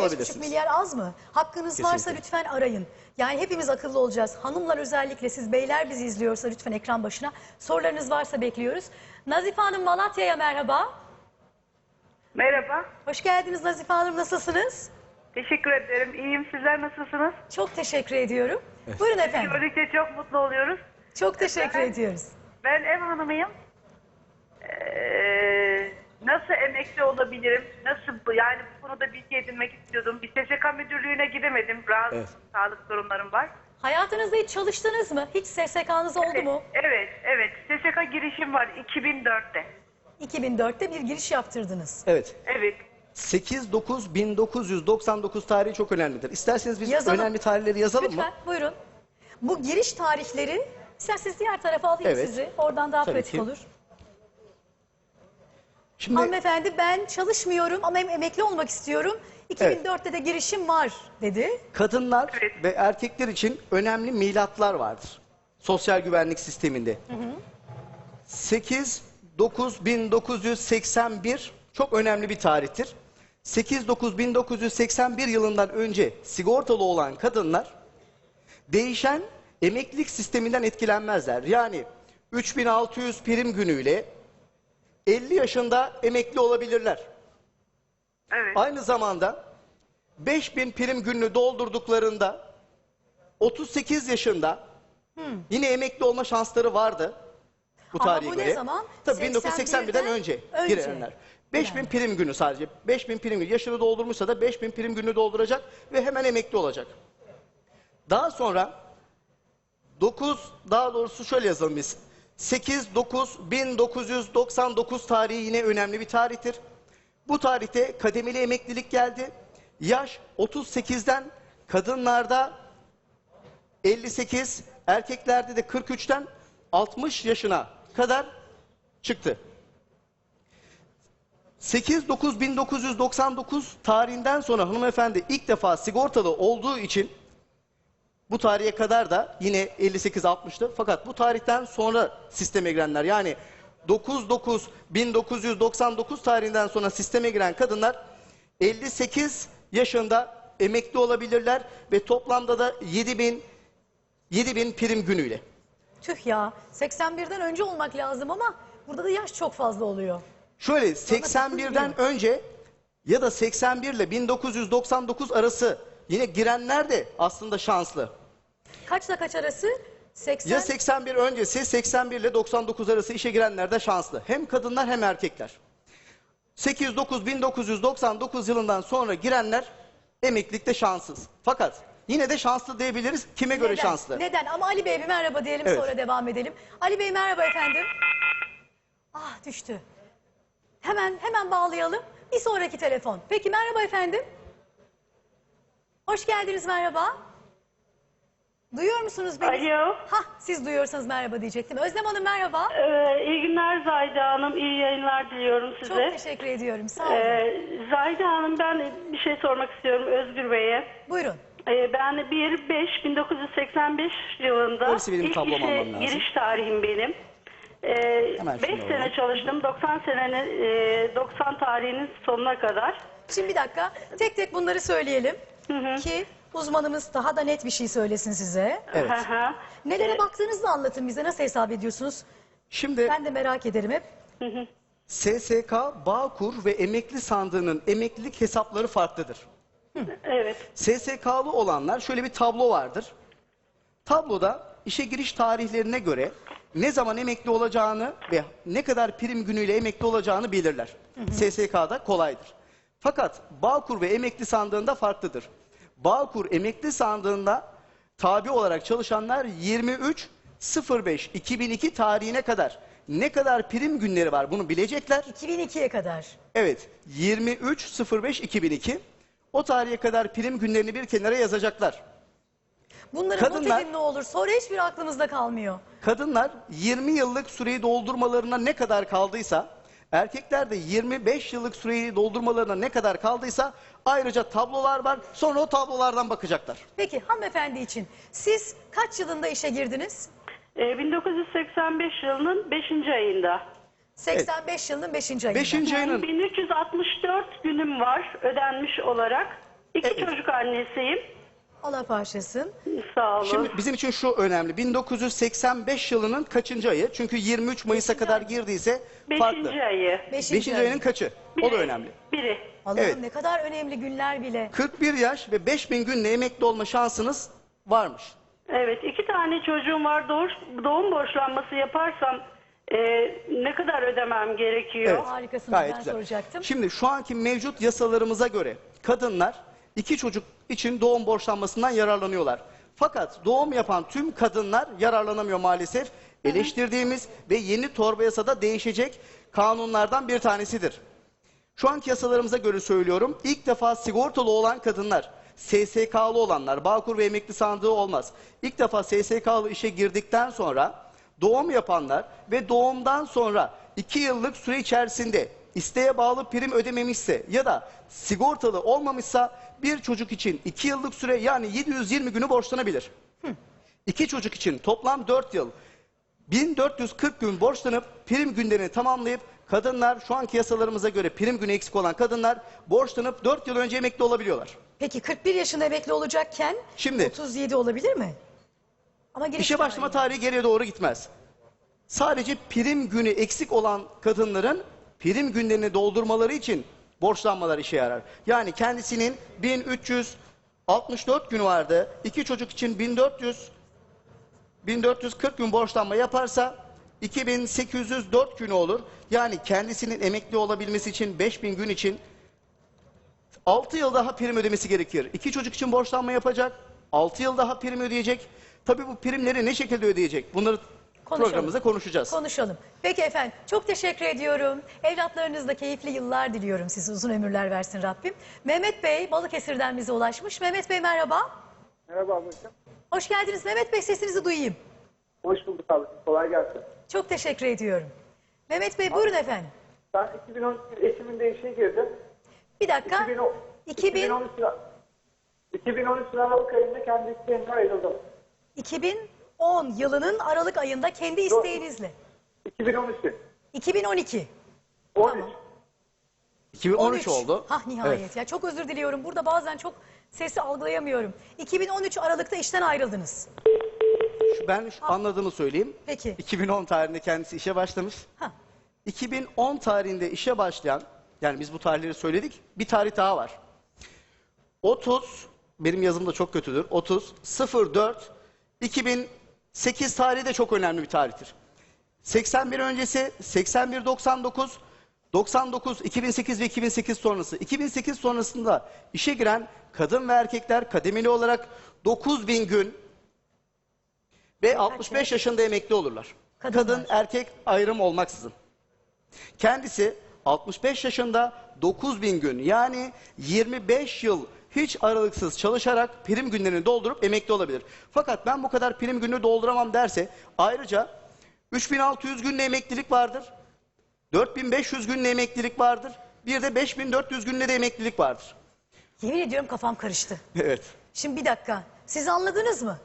alabilirsiniz. 5,5 milyar az mı? Hakkınız varsa Kesinlikle. lütfen arayın. Yani hepimiz akıllı olacağız. Hanımlar özellikle siz beyler bizi izliyorsa lütfen ekran başına. Sorularınız varsa bekliyoruz. Nazife Hanım Malatya'ya merhaba. Merhaba. Hoş geldiniz Nazife Hanım nasılsınız? Teşekkür ederim. İyiyim. Sizler nasılsınız? Çok teşekkür ediyorum. Buyurun efendim. Gördükçe çok mutlu oluyoruz. Çok teşekkür Ben- ediyoruz. Ben ev hanımıyım. Ee, nasıl emekli olabilirim? Nasıl bu? Yani bu konuda bilgi edinmek istiyordum. Bir SSK müdürlüğüne gidemedim. Bazı Evet. sağlık sorunlarım var. Hayatınızda hiç çalıştınız mı? Hiç SSK'nız oldu mu? Evet, evet. SSK girişim var 2004'te. 2004'te bir giriş yaptırdınız. Evet. Evet. 8-9-1999 tarihi çok önemlidir. İsterseniz biz Yazalım. önemli tarihleri yazalım Lütfen mı? buyurun. Bu giriş tarihleri, isterseniz diğer tarafa alayım Evet. sizi. Oradan daha Tabii pratik ki. olur. Şimdi Hanımefendi ben çalışmıyorum ama em- emekli olmak istiyorum. 2004'te de girişim var dedi. kadınlar Evet. ve erkekler için önemli milatlar vardır. Sosyal güvenlik sisteminde. 8-9-1981 çok önemli bir tarihtir. 8-9-1981 yılından önce sigortalı olan kadınlar değişen emeklilik sisteminden etkilenmezler. Yani 3600 prim günüyle 50 yaşında emekli olabilirler. Evet. Aynı zamanda 5000 prim gününü doldurduklarında 38 yaşında yine emekli olma şansları vardı bu Ama tarihe bu ne göre. zaman? Tabii 1981'den 81'den önce, önce. girenler. 5000 Yani. prim günü sadece. 5000 prim günü. Yaşını doldurmuşsa da 5000 prim günü dolduracak ve hemen emekli olacak. Daha sonra 9 daha doğrusu şöyle yazalım biz. 8 9 1999 tarihi yine önemli bir tarihtir. Bu tarihte kademeli emeklilik geldi. Yaş 38'den kadınlarda 58, erkeklerde de 43'ten 60 yaşına kadar çıktı. 8-9-1999 tarihinden sonra hanımefendi ilk defa sigortalı olduğu için bu tarihe kadar da yine 58-60'tı. Fakat bu tarihten sonra sisteme girenler yani 9-9-1999 tarihinden sonra sisteme giren kadınlar 58 yaşında emekli olabilirler ve toplamda da 7000 7000 prim günüyle. Tüh ya 81'den önce olmak lazım ama burada da yaş çok fazla oluyor. Şöyle takılmıyor. 81'den önce ya da 81 ile 1999 arası yine girenler de aslında şanslı. Kaçla kaç arası? 80. Ya 81 öncesi 81 ile 99 arası işe girenler de şanslı. Hem kadınlar hem erkekler. 8-9 1999 yılından sonra girenler emeklilikte şanssız. Fakat yine de şanslı diyebiliriz. Kime göre Neden? şanslı? Neden? Ama Ali Bey'e bir merhaba diyelim Evet. sonra devam edelim. Ali Bey merhaba efendim. Ah düştü. Hemen hemen bağlayalım. Bir sonraki telefon. Peki merhaba efendim. Hoş geldiniz merhaba. Duyuyor musunuz beni? Alo. Hah siz duyuyorsanız merhaba diyecektim. Özlem Hanım merhaba. Ee, iyi günler Zahide Hanım. İyi yayınlar diliyorum Çok size. teşekkür ediyorum. Sağ olun. Ee, Zahide Hanım ben bir şey sormak istiyorum Özgür Bey'e. Buyurun. Ee, ben 1-5-1985 yılında Polisi benim ilk işe almam lazım. giriş tarihim benim. Hemen 5 şunu sene alalım. çalıştım 90 senenin e, 90 tarihinin sonuna kadar. Şimdi bir dakika tek tek bunları söyleyelim. Ki uzmanımız daha da net bir şey söylesin size. Evet. Hı hı. Nelere baktığınızı anlatın bize. Nasıl hesap ediyorsunuz? Şimdi Ben de merak ederim hep. SSK, Bağkur ve emekli sandığının emeklilik hesapları farklıdır. evet. SSK'lı olanlar şöyle bir tablo vardır. Tabloda işe giriş tarihlerine göre ne zaman emekli olacağını ve ne kadar prim günüyle emekli olacağını belirler. SSK'da kolaydır. Fakat Bağkur ve emekli sandığında farklıdır. Bağkur emekli sandığında tabi olarak çalışanlar 23 05 2002 tarihine kadar ne kadar prim günleri var bunu bilecekler. 2002'ye kadar. Evet 23.05.2002 o tarihe kadar prim günlerini bir kenara yazacaklar. Bunları Kadınlar- not edin ne olur. Sonra hiçbir aklımızda kalmıyor. Kadınlar 20 yıllık süreyi doldurmalarına ne kadar kaldıysa erkekler de 25 yıllık süreyi doldurmalarına ne kadar kaldıysa ayrıca tablolar var sonra o tablolardan bakacaklar. Peki hanımefendi için siz kaç yılında işe girdiniz? Ee, 1985 yılının 5. ayında. 85 yılının 5. ayında. 5. ayının 1364 günüm var ödenmiş olarak. İki Evet. çocuk annesiyim. Allah bağışlasın. Sağ olun. Şimdi bizim için şu önemli. 1985 yılının kaçıncı ayı? Çünkü 23 Mayıs'a kadar girdiyse farklı. Beşinci ayı. Beşinci, Beşinci ay. ayının kaçı? O da önemli. Biri. Allah'ım Evet. ne kadar önemli günler bile. 41 yaş ve 5000 günle emekli olma şansınız varmış. Evet iki tane çocuğum var. Doğuş, doğum borçlanması yaparsam e, ne kadar ödemem gerekiyor? Evet. Harikasınız, Gayet ben güzel. soracaktım. Şimdi şu anki mevcut yasalarımıza göre kadınlar iki çocuk için doğum borçlanmasından yararlanıyorlar. Fakat doğum yapan tüm kadınlar yararlanamıyor maalesef. Eleştirdiğimiz ve yeni torba yasada değişecek kanunlardan bir tanesidir. Şu anki yasalarımıza göre söylüyorum. İlk defa sigortalı olan kadınlar, SSK'lı olanlar, Bağkur ve emekli sandığı olmaz. İlk defa SSK'lı işe girdikten sonra doğum yapanlar ve doğumdan sonra 2 yıllık süre içerisinde isteğe bağlı prim ödememişse ya da sigortalı olmamışsa bir çocuk için 2 yıllık süre yani 720 günü borçlanabilir. İki çocuk için toplam 4 yıl 1440 gün borçlanıp prim günlerini tamamlayıp kadınlar şu anki yasalarımıza göre prim günü eksik olan kadınlar borçlanıp 4 yıl önce emekli olabiliyorlar. Peki 41 yaşında emekli olacakken Şimdi- 37 olabilir mi? Ama İşe başlama tarihi. tarihi geriye doğru gitmez. Sadece prim günü eksik olan kadınların prim günlerini doldurmaları için borçlanmalar işe yarar. Yani kendisinin 1364 günü vardı. iki çocuk için 1400 1440 gün borçlanma yaparsa 2804 günü olur. Yani kendisinin emekli olabilmesi için 5000 gün için 6 yıl daha prim ödemesi gerekir. İki çocuk için borçlanma yapacak. 6 yıl daha prim ödeyecek. Tabii bu primleri ne şekilde ödeyecek? Bunları Konuşalım. programımızda konuşacağız. Konuşalım. Peki efendim çok teşekkür ediyorum. Evlatlarınızla keyifli yıllar diliyorum size uzun ömürler versin Rabbim. Mehmet Bey Balıkesir'den bize ulaşmış. Mehmet Bey merhaba. Merhaba ablacığım. Hoş geldiniz Mehmet Bey sesinizi duyayım. Hoş bulduk ablacığım. Kolay gelsin. Çok teşekkür ediyorum. Mehmet Bey buyurun efendim. Ben 2013 Ekim'inde işe girdim. Bir dakika. 2010, 2000, 2013 2013 Aralık ayında kendi isteğimle ayrıldım. 2010 yılının Aralık ayında kendi isteğinizle. 2013'te. 2012. 13. Tamam. 2013 oldu. Hah nihayet Evet. ya çok özür diliyorum. Burada bazen çok sesi algılayamıyorum. 2013 Aralık'ta işten ayrıldınız. Şu- Ben şu anladığımı söyleyeyim. Peki. 2010 tarihinde kendisi işe başlamış. Ha. 2010 tarihinde işe başlayan, yani biz bu tarihleri söyledik, bir tarih daha var. 30, benim yazım da çok kötüdür, 30, 04, 2008 tarihi de çok önemli bir tarihtir. 81 öncesi, 81, 99, 99, 2008 ve 2008 sonrası. 2008 sonrasında işe giren kadın ve erkekler kademeli olarak 9000 gün ve 65 yaşında emekli olurlar. Kadınlar. Kadın erkek ayrım olmaksızın. Kendisi 65 yaşında 9000 gün yani 25 yıl hiç aralıksız çalışarak prim günlerini doldurup emekli olabilir. Fakat ben bu kadar prim gününü dolduramam derse ayrıca 3600 günle emeklilik vardır. 4500 günle emeklilik vardır. Bir de 5400 günle de emeklilik vardır. Yemin ediyorum kafam karıştı. Evet. Şimdi bir dakika. Siz anladınız mı?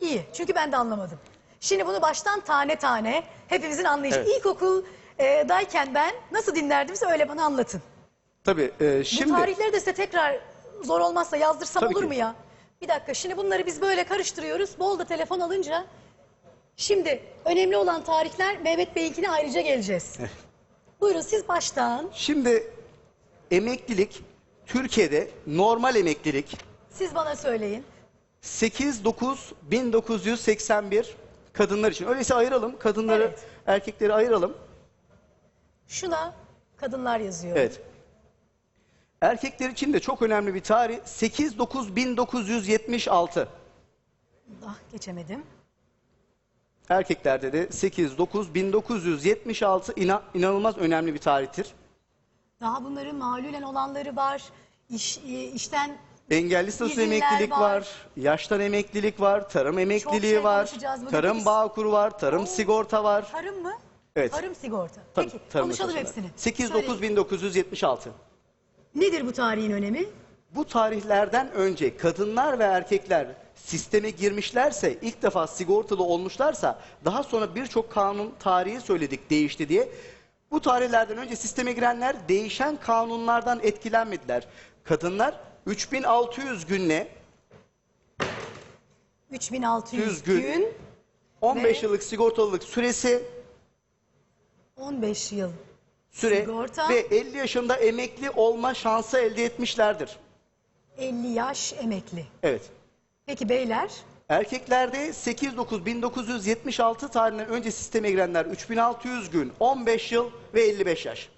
İyi. Çünkü ben de anlamadım. Şimdi bunu baştan tane tane hepimizin anlayacağı. Evet. İlkokuldayken ben nasıl dinlerdimse öyle bana anlatın. Tabii e, Bu şimdi tarihleri de size tekrar zor olmazsa yazdırsam Tabii olur ki. mu ya? Bir dakika şimdi bunları biz böyle karıştırıyoruz. Bol da telefon alınca. Şimdi önemli olan tarihler Mehmet Bey'inkine ayrıca geleceğiz. Buyurun siz baştan. şimdi emeklilik Türkiye'de normal emeklilik Siz bana söyleyin. 8-9-1981 kadınlar için. Öyleyse ayıralım. Kadınları, Evet. erkekleri ayıralım. Şuna kadınlar yazıyor. Evet. Erkekler için de çok önemli bir tarih 8-9-1976. Ah geçemedim. Erkeklerde de 8-9-1976 ina- inanılmaz önemli bir tarihtir. Daha bunların malulen olanları var. İş, e, işten Engelli statü İzinler emeklilik var. var. yaştan emeklilik var, tarım emekliliği şey var, tarım Biz- bağkuru var, tarım Oo. sigorta var. tarım mı? Evet. Tarım sigorta. Tabii, Peki tarımla konuşalım hepsini. 8-9-1976. Nedir bu tarihin önemi? Bu tarihlerden önce kadınlar ve erkekler sisteme girmişlerse, ilk defa sigortalı olmuşlarsa, daha sonra birçok kanun tarihi söyledik değişti diye. Bu tarihlerden önce sisteme girenler değişen kanunlardan etkilenmediler. Kadınlar 3600 günle 3600 100 gün. gün, 15 Ve- yıllık sigortalılık süresi 15 yıl. Süre Sigorta. ve 50 yaşında emekli olma şansı elde etmişlerdir. 50 yaş emekli. Evet. Peki beyler? Erkeklerde 8-9-1976 tarihinden önce sisteme girenler 3600 gün, 15 yıl ve 55 yaş.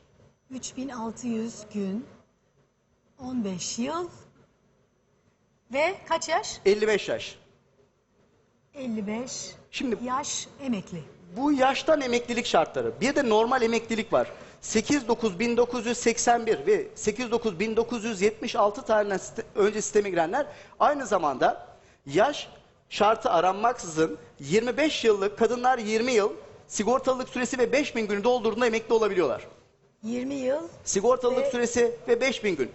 3600 gün, 15 yıl ve kaç yaş? 55 yaş. 55 Şimdi yaş emekli. bu yaştan emeklilik şartları. Bir de normal emeklilik var. 8-9-1981 ve 8-9-1976 tarihinden önce sisteme girenler aynı zamanda yaş şartı aranmaksızın 25 yıllık kadınlar 20 yıl sigortalılık süresi ve 5000 günü doldurduğunda emekli olabiliyorlar. 20 yıl, Sigortalılık Ve- süresi ve 5000 gün.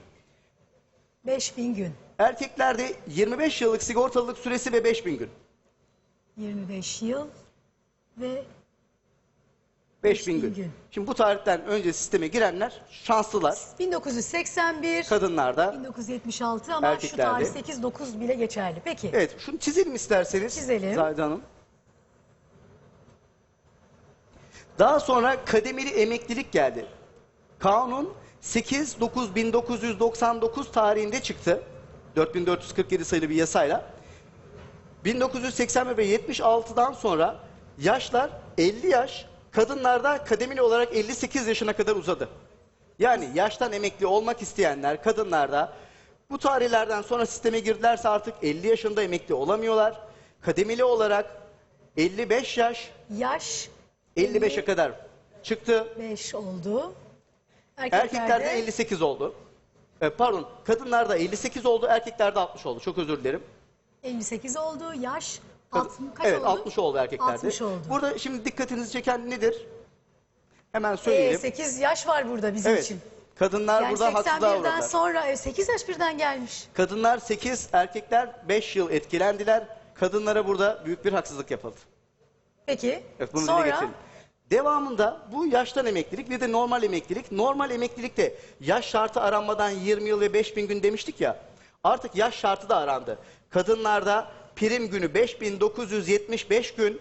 5000 gün. Erkeklerde 25 yıllık sigortalılık süresi ve 5000 gün. 25 yıl ve 5000 gün. gün. Şimdi bu tarihten önce sisteme girenler şanslılar. 1981, Kadınlarda. 1976 ama şu Erkeklerde. tarih 8-9 bile geçerli. Peki. Evet şunu çizelim isterseniz. Çizelim. Zahide Hanım. Daha sonra kademeli emeklilik geldi. Kanun 8-9-1999 tarihinde çıktı. 4447 sayılı bir yasayla. 1981 ve 76'dan sonra yaşlar 50 yaş, kadınlarda kademeli olarak 58 yaşına kadar uzadı. Yani yaştan emekli olmak isteyenler kadınlarda bu tarihlerden sonra sisteme girdilerse artık 50 yaşında emekli olamıyorlar. Kademeli olarak 55 yaş Yaş 55'e kadar çıktı. 5 oldu. Erkeklerde 58 oldu. E, Pardon, kadınlarda 58 oldu, erkeklerde 60 oldu. Çok özür dilerim. 58 oldu. Yaş 60, kaç evet, oldu? 60 oldu erkeklerde. 60 oldu. Burada şimdi dikkatinizi çeken nedir? Hemen Ee, söyleyelim. 8 yaş var burada bizim evet. için. Kadınlar Yani burada haksızlığa 81'den uğradılar. sonra e, 8 yaş birden gelmiş. Kadınlar 8, erkekler 5 yıl etkilendiler. Kadınlara burada büyük bir haksızlık yapıldı. Peki. Evet, bunu sonra getirelim. Devamında bu yaştan emeklilik bir de normal emeklilik. Normal emeklilikte yaş şartı aranmadan 20 yıl ve 5000 gün demiştik ya. Artık yaş şartı da arandı. Kadınlarda prim günü 5975 gün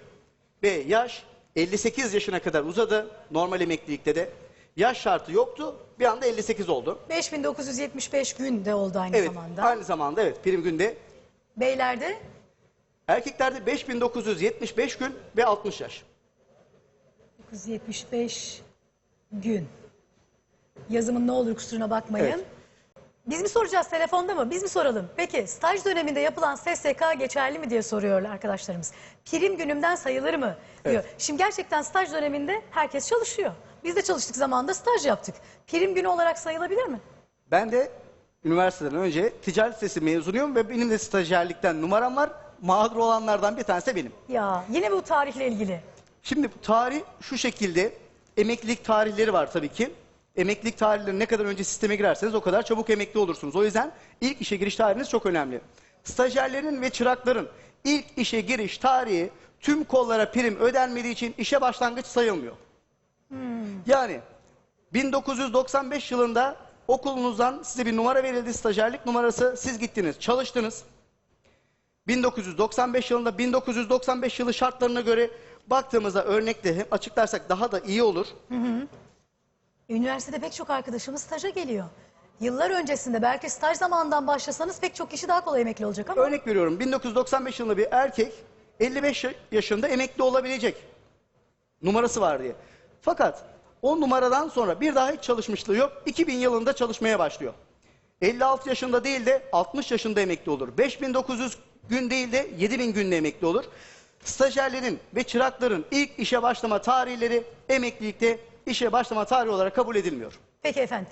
ve yaş 58 yaşına kadar uzadı. Normal emeklilikte de. Yaş şartı yoktu. Bir anda 58 oldu. 5975 gün de oldu aynı Evet, zamanda. aynı zamanda evet prim günde. Beylerde Erkeklerde 5975 gün ve 60 yaş. 975 gün. Yazımın ne olur kusuruna bakmayın. Evet. Biz mi soracağız telefonda mı? Biz mi soralım? Peki staj döneminde yapılan SSK geçerli mi diye soruyor arkadaşlarımız. Prim günümden sayılır mı? diyor. Şimdi gerçekten staj döneminde herkes çalışıyor. Biz de çalıştık zamanında staj yaptık. Prim günü olarak sayılabilir mi? Ben de üniversiteden önce ticaret sitesi mezunuyum ve benim de stajyerlikten numaram var. Mağdur olanlardan bir tanesi de benim. Ya yine bu tarihle ilgili. Şimdi bu tarih şu şekilde emeklilik tarihleri var tabii ki. Emeklilik tarihleri ne kadar önce sisteme girerseniz o kadar çabuk emekli olursunuz. O yüzden ilk işe giriş tarihiniz çok önemli. Stajyerlerin ve çırakların ilk işe giriş tarihi tüm kollara prim ödenmediği için işe başlangıç sayılmıyor. Yani 1995 yılında okulunuzdan size bir numara verildi stajyerlik numarası. Siz gittiniz, çalıştınız. 1995 yılında 1995 yılı şartlarına göre baktığımızda örnekte hem açıklarsak daha da iyi olur. Üniversitede pek çok arkadaşımız staja geliyor. Yıllar öncesinde belki staj zamanından başlasanız pek çok kişi daha kolay emekli olacak ama Örnek veriyorum 1995 yılında bir erkek 55 yaşında emekli olabilecek numarası var diye. Fakat o numaradan sonra bir daha hiç çalışmışlığı yok. 2000 yılında çalışmaya başlıyor. 56 yaşında değil de 60 yaşında emekli olur. 5900 gün değil de 7000 günde emekli olur. Stajyerlerin ve çırakların ilk işe başlama tarihleri emeklilikte işe başlama tarihi olarak kabul edilmiyor. peki efendim.